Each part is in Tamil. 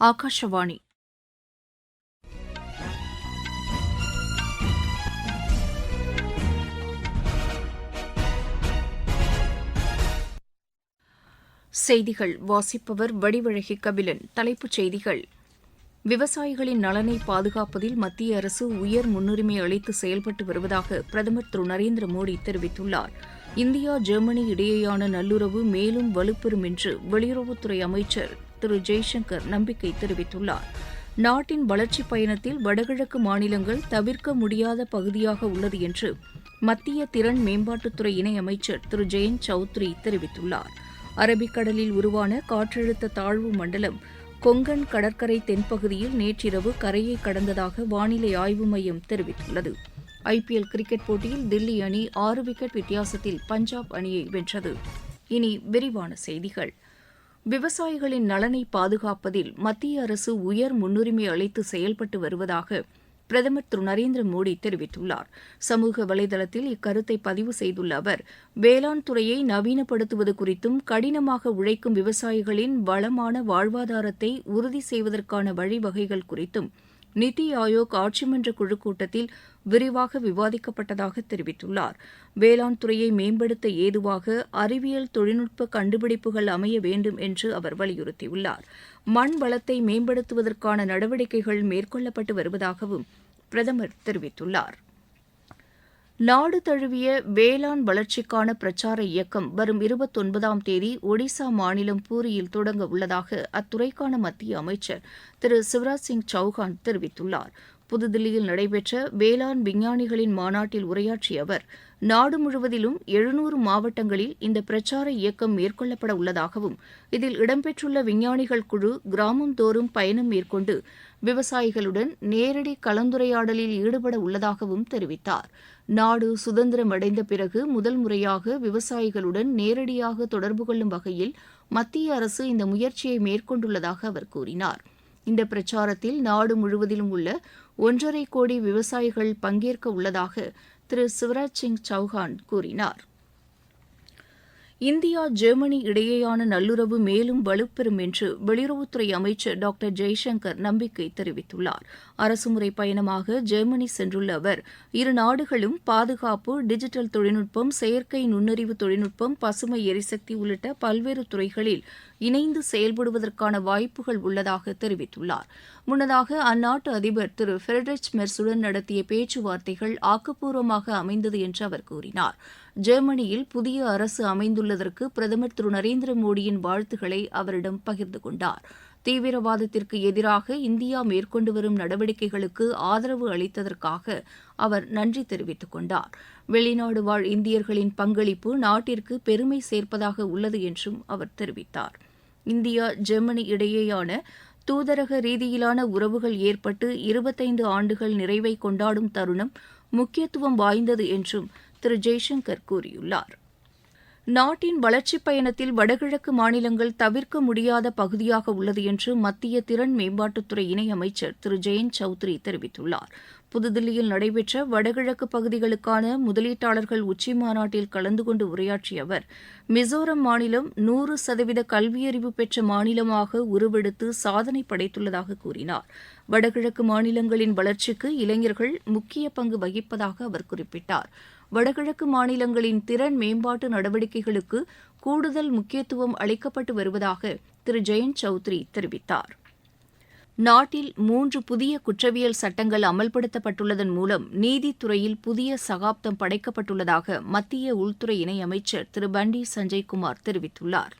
ஆகாஷவாணி செய்திகள். வாசிப்பவர் வடிவழகி கபிலன். தலைப்புச் செய்திகள். விவசாயிகளின் நலனை பாதுகாப்பதில் மத்திய அரசு உயர் முன்னுரிமை அளித்து செயல்பட்டு வருவதாக பிரதமர் திரு நரேந்திர மோடி தெரிவித்துள்ளார். இந்தியா ஜெர்மனி இடையேயான நல்லுறவு மேலும் வலுப்பெறும் என்று வெளியுறவுத்துறை அமைச்சர் திரு ஜெய்சங்கர் நம்பிக்கை தெரிவித்துள்ளார். நாட்டின் வளர்ச்சிப் பயணத்தில் வடகிழக்கு மாநிலங்கள் தவிர்க்க முடியாத பகுதியாக உள்ளது என்று மத்திய திறன் மேம்பாட்டுத்துறை இணையமைச்சர் திரு ஜெயந்த் சௌத்ரி தெரிவித்துள்ளார். அரபிக்கடலில் உருவான காற்றழுத்த தாழ்வு மண்டலம் கொங்கன் கடற்கரை தென்பகுதியில் நேற்றிரவு கரையை கடந்ததாக வானிலை ஆய்வு மையம் தெரிவித்துள்ளது. ஐபிஎல் கிரிக்கெட் போட்டியில் தில்லி அணி ஆறு விக்கெட் வித்தியாசத்தில் பஞ்சாப் அணியை வென்றது. இனி விரிவான செய்திகள். விவசாயிகளின் நலனை பாதுகாப்பதில் மத்திய அரசு உயர் முன்னுரிமை அளித்து செயல்பட்டு வருவதாக பிரதமர் திரு நரேந்திர மோடி தெரிவித்துள்ளார். சமூக வலைதளத்தில் இக்கருத்தை பதிவு செய்துள்ள அவர் வேளாண் துறையை நவீனப்படுத்துவது குறித்தும் கடினமாக உழைக்கும் விவசாயிகளின் வளமான வாழ்வாதாரத்தை உறுதி செய்வதற்கான வழிவகைகள் குறித்தும் நித்தி ஆயோக் ஆட்சிமன்ற குழு கூட்டத்தில் விரிவாக விவாதிக்கப்பட்டதாக தெரிவித்துள்ளார். வேளாண் துறையை மேம்படுத்த ஏதுவாக அறிவியல் தொழில்நுட்ப கண்டுபிடிப்புகள் அமைய வேண்டும் என்று அவர் வலியுறுத்தியுள்ளார். மண் வளத்தை மேம்படுத்துவதற்கான நடவடிக்கைகள் மேற்கொள்ளப்பட்டு வருவதாகவும் பிரதமர் தெரிவித்துள்ளார். நாடு தழுவிய வேளாண் வளர்ச்சிக்கான பிரச்சார இயக்கம் வரும் இருபத்தொன்பதாம் தேதி ஒடிசா மாநிலம் பூரியில் தொடங்க உள்ளதாக அத்துறைக்கான மத்திய அமைச்சர் திரு சிவராஜ் சிங் சௌஹான் தெரிவித்துள்ளார். புதுதில்லியில் நடைபெற்ற வேளாண் விஞ்ஞானிகளின் மாநாட்டில் உரையாற்றிய அவர் நாடு முழுவதிலும் எழுநூறு மாவட்டங்களில் இந்த பிரச்சார இயக்கம் மேற்கொள்ளப்பட உள்ளதாகவும் இதில் இடம்பெற்றுள்ள விஞ்ஞானிகள் குழு கிராமந்தோறும் பயணம் மேற்கொண்டு விவசாயிகளுடன் நேரடி கலந்துரையாடலில் ஈடுபட உள்ளதாகவும் தெரிவித்தார். நாடு சுதந்திரம் அடைந்த பிறகு முதல் முறையாக விவசாயிகளுடன் நேரடியாக தொடர்பு கொள்ளும் வகையில் மத்திய அரசு இந்த முயற்சியை மேற்கொண்டுள்ளதாக அவர் கூறினார். இந்த பிரச்சாரத்தில் நாடு முழுவதிலும் உள்ள ஒன்றரை கோடி விவசாயிகள் பங்கேற்க உள்ளதாக திரு சிவராஜ் சிங் சௌஹான் கூறினார். இந்தியா ஜெர்மனி இடையேயான நல்லுறவு மேலும் வலுப்பெறும் என்று வெளியுறவுத்துறை அமைச்சர் டாக்டர் ஜெய்சங்கர் நம்பிக்கை தெரிவித்துள்ளார். அரசுமுறை பயணமாக ஜெர்மனி சென்றுள்ள அவர் இரு நாடுகளும் பாதுகாப்பு டிஜிட்டல் தொழில்நுட்பம் செயற்கை நுண்ணறிவு தொழில்நுட்பம் பசுமை எரிசக்தி உள்ளிட்ட பல்வேறு துறைகளில் இணைந்து செயல்படுவதற்கான வாய்ப்புகள் உள்ளதாக தெரிவித்துள்ளார். முன்னதாக அந்நாட்டு அதிபர் திரு ஃபெடரிச் மெர்சுடன் நடத்திய பேச்சுவார்த்தைகள் ஆக்கப்பூர்வமாக அமைந்தது என்று அவர் கூறினார். ஜெர்மனியில் புதிய அரசு அமைந்துள்ளதற்கு பிரதமர் திரு நரேந்திர மோடியின் வாழ்த்துக்களை அவரிடம் பகிர்ந்து கொண்டார். தீவிரவாதத்திற்கு எதிராக இந்தியா மேற்கொண்டு வரும் நடவடிக்கைகளுக்கு ஆதரவு அளித்ததற்காக அவர் நன்றி தெரிவித்துக் கொண்டார். வெளிநாடு வாழ் இந்தியர்களின் பங்களிப்பு நாட்டிற்கு பெருமை சேர்ப்பதாக உள்ளது என்றும் அவர் தெரிவித்தார். இந்தியா ஜெர்மனி இடையேயான தூதரக ரீதியிலான உறவுகள் ஏற்பட்டு இருபத்தைந்து ஆண்டுகள் நிறைவை கொண்டாடும் தருணம் முக்கியத்துவம் வாய்ந்தது என்றும் திரு ஜெய்சங்கர் கூறியுள்ளார். நாட்டின் வளர்ச்சிப் பயணத்தில் வடகிழக்கு மாநிலங்கள் தவிர்க்க முடியாத பகுதியாக உள்ளது என்று மத்திய திறன் மேம்பாட்டுத்துறை இணையமைச்சர் திரு ஜெயந்த் சௌத்ரி தெரிவித்துள்ளார். புதுதில்லியில் நடைபெற்ற வடகிழக்கு பகுதிகளுக்கான முதலீட்டாளர்கள் உச்சி மாநாட்டில் கலந்து கொண்டு உரையாற்றிய அவர் மிசோரம் மாநிலம் நூறு சதவீத கல்வியறிவு பெற்ற மாநிலமாக உருவெடுத்து சாதனை படைத்துள்ளதாக கூறினார். வடகிழக்கு மாநிலங்களின் வளர்ச்சிக்கு இளைஞர்கள் முக்கிய பங்கு வகிப்பதாக அவர் குறிப்பிட்டார். வடகிழக்கு மாநிலங்களின் திறன் மேம்பாட்டு நடவடிக்கைகளுக்கு கூடுதல் முக்கியத்துவம் அளிக்கப்பட்டு வருவதாக திரு ஜெயந்த் சௌத்ரி தெரிவித்தார். நாட்டில் மூன்று புதிய குற்றவியல் சட்டங்கள் அமல்படுத்தப்பட்டுள்ளதன் மூலம் நீதித்துறையில் புதிய சகாப்தம் படைக்கப்பட்டுள்ளதாக மத்திய உள்துறை இணையமைச்சர் திரு பண்டி சஞ்சய்குமார் தெரிவித்துள்ளார்.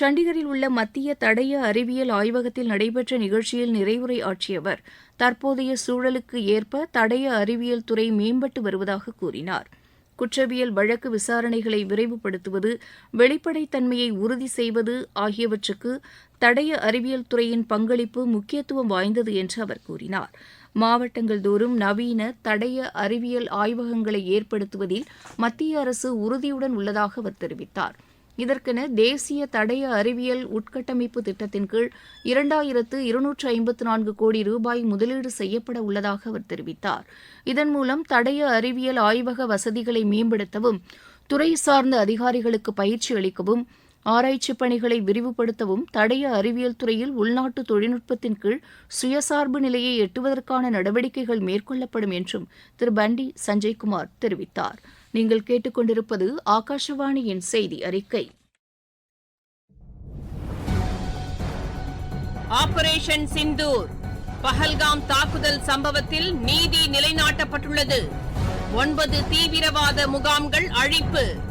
சண்டிகரில் உள்ள மத்திய தடய அறிவியல் ஆய்வகத்தில் நடைபெற்ற நிகழ்ச்சியில் நிறைவுரை ஆற்றிய அவர் தற்போதைய சூழலுக்கு ஏற்ப தடய அறிவியல் துறை மேம்பட்டு வருவதாக கூறினார். குற்றவியல் வழக்கு விசாரணைகளை விரைவுபடுத்துவது வெளிப்படைத்தன்மையை உறுதி செய்வது ஆகியவற்றுக்கு தடய அறிவியல் துறையின் பங்களிப்பு முக்கியத்துவம் வாய்ந்தது என்று அவர் கூறினார். மாவட்டங்கள் தோறும் நவீன தடய அறிவியல் ஆய்வகங்களை ஏற்படுத்துவதில் மத்திய அரசு உறுதியுடன் உள்ளதாக அவர் தெரிவித்தார். இதற்கென தேசிய தடய அறிவியல் உட்கட்டமைப்பு திட்டத்தின் கீழ் இரண்டாயிரத்து இருநூற்று ஐம்பத்து நான்கு கோடி ரூபாய் முதலீடு செய்யப்பட உள்ளதாக அவர் தெரிவித்தார். இதன் மூலம் தடய அறிவியல் ஆய்வக வசதிகளை மேம்படுத்தவும் துறை சார்ந்த அதிகாரிகளுக்கு பயிற்சி அளிக்கவும் ஆராய்ச்சிப் பணிகளை விரிவுபடுத்தவும் தடய அறிவியல் துறையில் உள்நாட்டு தொழில்நுட்பத்தின் கீழ் சுயசார்பு நிலையை எட்டுவதற்கான நடவடிக்கைகள் மேற்கொள்ளப்படும் என்றும் திரு பண்டி சஞ்சய்குமார் தெரிவித்தார். நீங்கள் கேட்டுக்கொண்டிருப்பது ஆகாஷவாணியின் செய்தி அறிக்கை. ஆபரேஷன் சிந்தூர் பஹல்காம் தாக்குதல் சம்பவத்தில் நீதி நிலைநாட்டப்பட்டுள்ளது. ஒன்பது தீவிரவாத முகாம்கள் அழிப்பு.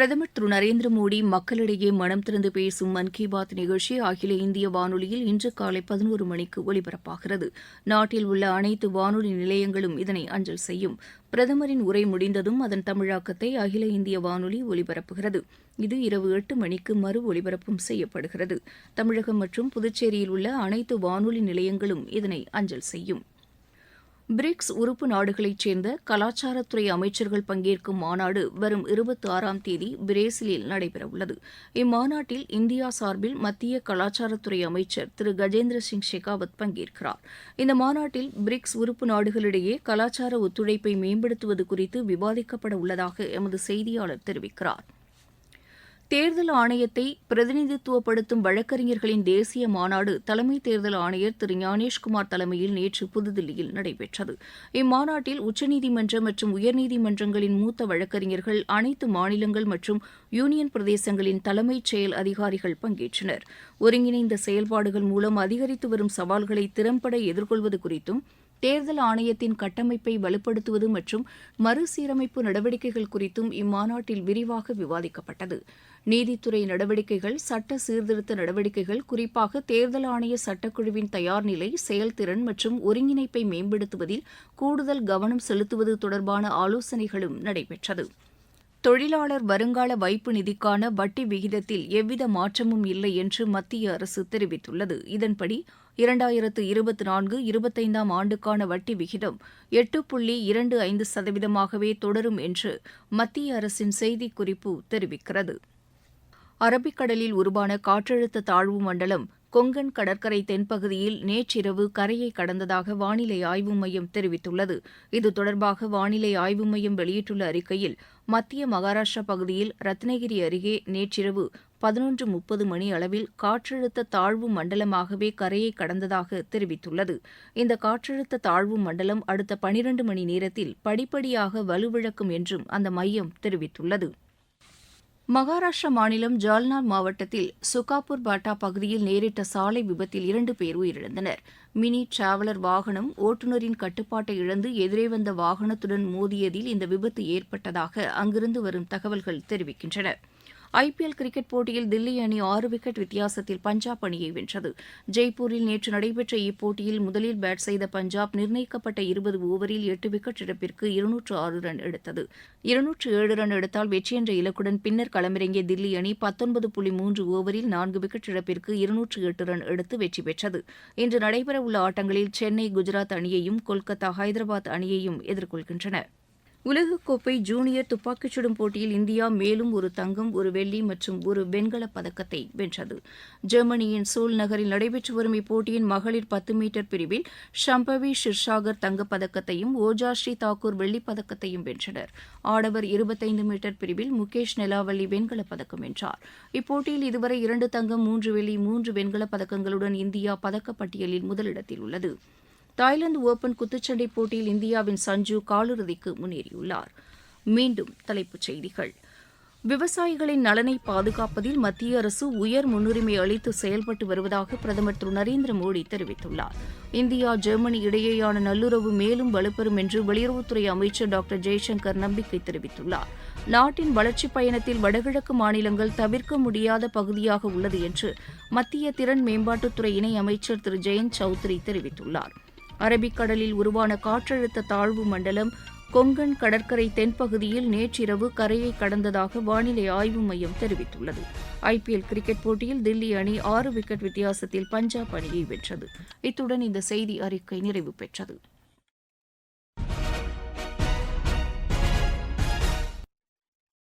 பிரதமர் திரு நரேந்திர மோடி மக்களிடையே மனம் திறந்து பேசும் மன் கி பாத் நிகழ்ச்சி அகில இந்திய வானொலியில் இன்று காலை பதினோரு மணிக்கு ஒலிபரப்பாகிறது. நாட்டில் உள்ள அனைத்து வானொலி நிலையங்களும் இதனை அஞ்சல் செய்யும். பிரதமரின் உரை முடிந்ததும் அதன் தமிழாக்கத்தை அகில இந்திய வானொலி ஒலிபரப்புகிறது. இது இரவு எட்டு மணிக்கு மறு ஒலிபரப்பும் செய்யப்படுகிறது. தமிழகம் மற்றும் புதுச்சேரியில் உள்ள அனைத்து வானொலி நிலையங்களும் இதனை அஞ்சல் செய்யும். பிரிக்ஸ் உறுப்பு நாடுகளைச் சேர்ந்த கலாச்சாரத்துறை அமைச்சர்கள் பங்கேற்கும் மாநாடு வரும் இருபத்தி ஆறாம் தேதி பிரேசிலில் நடைபெறவுள்ளது. இம்மாநாட்டில் இந்தியா சார்பில் மத்திய கலாச்சாரத்துறை அமைச்சர் திரு கஜேந்திர சிங் ஷெகாவத் பங்கேற்கிறார். இந்த மாநாட்டில் பிரிக்ஸ் உறுப்பு நாடுகளிடையே கலாச்சார ஒத்துழைப்பை மேம்படுத்துவது குறித்து விவாதிக்கப்பட உள்ளதாக எமது செய்தியாளர் தெரிவிக்கிறார். தேர்தல் ஆணையத்தை பிரதிநிதித்துவப்படுத்தும் வழக்கறிஞர்களின் தேசிய மாநாடு தலைமை தேர்தல் ஆணையர் திரு ஞானேஷ்குமார் தலைமையில் நேற்று புதுதில்லியில் நடைபெற்றது. இம்மாநாட்டில் உச்சநீதிமன்ற மற்றும் உயர்நீதிமன்றங்களின் மூத்த வழக்கறிஞர்கள் அனைத்து மாநிலங்கள் மற்றும் யூனியன் பிரதேசங்களின் தலைமைச் செயல் அதிகாரிகள் பங்கேற்றனர். ஒருங்கிணைந்த செயல்பாடுகள் மூலம் அதிகரித்து வரும் சவால்களை திறம்பட எதிர்கொள்வது குறித்தும் தேர்தல் ஆணையத்தின் கட்டமைப்பை வலுப்படுத்துவது மற்றும் மறுசீரமைப்பு நடவடிக்கைகள் குறித்தும் இம்மாநாட்டில் விரிவாக விவாதிக்கப்பட்டது. நீதித்துறை நடவடிக்கைகள் சட்ட சீர்திருத்த நடவடிக்கைகள் குறிப்பாக தேர்தல் ஆணைய சட்டக்குழுவின் தயார் நிலை செயல்திறன் மற்றும் ஒருங்கிணைப்பை மேம்படுத்துவதில் கூடுதல் கவனம் செலுத்துவது தொடர்பான ஆலோசனைகளும் நடைபெற்றது. தொழிலாளர் வருங்கால வைப்பு நிதிக்கான வட்டி விகிதத்தில் எவ்வித மாற்றமும் இல்லை என்று மத்திய அரசு தெரிவித்துள்ளது. இதன்படி இரண்டாயிரத்து இருபத்தி நான்கு இருபத்தைந்தாம் ஆண்டுக்கான வட்டி விகிதம் எட்டு புள்ளி இரண்டு ஐந்து சதவீதமாகவே தொடரும் என்று மத்திய அரசின் செய்திக்குறிப்பு தெரிவிக்கிறது. அரபிக்கடலில் உருவான காற்றழுத்த தாழ்வு மண்டலம் கொங்கன் கடற்கரை தென்பகுதியில் நேற்றிரவு கரையை கடந்ததாக வானிலை ஆய்வு மையம் தெரிவித்துள்ளது. இது தொடர்பாக வானிலை ஆய்வு மையம் வெளியிட்டுள்ள அறிக்கையில் மத்திய மகாராஷ்டிரா பகுதியில் ரத்னகிரி அருகே நேற்றிரவு பதினொன்று முப்பது மணி அளவில் காற்றழுத்த தாழ்வு மண்டலமாகவே கரையை கடந்ததாக தெரிவித்துள்ளது. இந்த காற்றழுத்த தாழ்வு மண்டலம் அடுத்த பனிரண்டு மணி நேரத்தில் படிப்படியாக வலுவிழக்கும் என்றும் அந்த மையம் தெரிவித்துள்ளது. மகாராஷ்டிரா மாநிலம் ஜால்னா மாவட்டத்தில் சுகாப்பூர் பாட்டா பகுதியில் நேரிட்ட சாலை விபத்தில் இரண்டு பேர் உயிரிழந்தனர். மினி டிராவலர் வாகனம் ஓட்டுநரின் கட்டுப்பாட்டை இழந்து எதிரே வந்த வாகனத்துடன் மோதியதில் இந்த விபத்து ஏற்பட்டதாக அங்கிருந்து வரும் தகவல்கள் தெரிவிக்கின்றன. ஐபிஎல் கிரிக்கெட் போட்டியில் தில்லி அணி ஆறு விக்கெட் வித்தியாசத்தில் பஞ்சாப் அணியை வென்றது. ஜெய்ப்பூரில் நேற்று நடைபெற்ற இப்போட்டியில் முதலில் பேட் செய்த பஞ்சாப் நிர்ணயிக்கப்பட்ட இருபது ஓவரில் எட்டு விக்கெட் இழப்பிற்கு இருநூற்று ஆறு ரன் எடுத்தது. இருநூற்று ஏழு ரன் எடுத்தால் வெற்றி என்ற இலக்குடன் பின்னர் களமிறங்கிய தில்லி அணி பத்தொன்பது புள்ளி மூன்று ஓவரில் நான்கு விக்கெட் இழப்பிற்கு இருநூற்று எட்டு ரன் எடுத்து வெற்றி பெற்றது. இன்று நடைபெறவுள்ள ஆட்டங்களில் சென்னை குஜராத் அணியையும் கொல்கத்தா ஹைதராபாத் அணியையும் எதிர்கொள்கின்றன. உலகக்கோப்பை ஜூனியர் துப்பாக்கிச் சுடும் போட்டியில் இந்தியா மேலும் ஒரு தங்கம் ஒரு வெள்ளி மற்றும் ஒரு வெண்கலப் பதக்கத்தை வென்றது. ஜெர்மனியின் சூல் நகரில் நடைபெற்று வரும் இப்போட்டியின் மகளிர் பத்து மீட்டர் பிரிவில் ஷம்பவி ஷிர்ஷாகர் தங்கப்பதக்கத்தையும் ஓஜாஸ்ரீ தாக்கூர் வெள்ளிப் பதக்கத்தையும் வென்றனர். ஆடவர் இருபத்தைந்து மீட்டர் பிரிவில் முகேஷ் நெலாவல்லி வெண்கலப் பதக்கம் வென்றார். இப்போட்டியில் இதுவரை இரண்டு தங்கம் மூன்று வெள்ளி மூன்று வெண்கலப் பதக்கங்களுடன் இந்தியா பதக்கப்பட்டியலில் முதலிடத்தில் உள்ளது. தாய்லாந்து ஓபன் குத்துச்சண்டை போட்டியில் இந்தியாவின் சஞ்சு காலிறுதிக்கு முன்னேறியுள்ளார். மீண்டும் தலைப்புச் செய்திகள். விவசாயிகளின் நலனை பாதுகாப்பதில் மத்திய அரசு உயர் முன்னுரிமை அளித்து செயல்பட்டு வருவதாக பிரதமர் திரு நரேந்திர மோடி தெரிவித்துள்ளார். இந்தியா ஜெர்மனி இடையேயான நல்லுறவு மேலும் வலுப்பெறும் என்று வெளியுறவுத்துறை அமைச்சர் டாக்டர் ஜெய்சங்கர் நம்பிக்கை தெரிவித்துள்ளார். நாட்டின் வளர்ச்சிப் பயணத்தில் வடகிழக்கு மாநிலங்கள் தவிர்க்க முடியாத பகுதியாக உள்ளது என்று மத்திய திறன் மேம்பாட்டுத்துறை இணை அமைச்சர் திரு ஜெயந்த் சௌத்ரி தெரிவித்துள்ளார். அரபிக்கடலில் உருவான காற்றழுத்த தாழ்வு மண்டலம் கொங்கன் கடற்கரை தென்பகுதியில் நேற்றிரவு கரையை கடந்ததாக வானிலை ஆய்வு மையம் தெரிவித்துள்ளது. ஐபிஎல் கிரிக்கெட் போட்டியில் தில்லி அணி ஆறு விக்கெட் வித்தியாசத்தில் பஞ்சாப் அணியை வென்றது. இத்துடன் இந்த செய்தி அறிக்கை நிறைவு பெற்றது.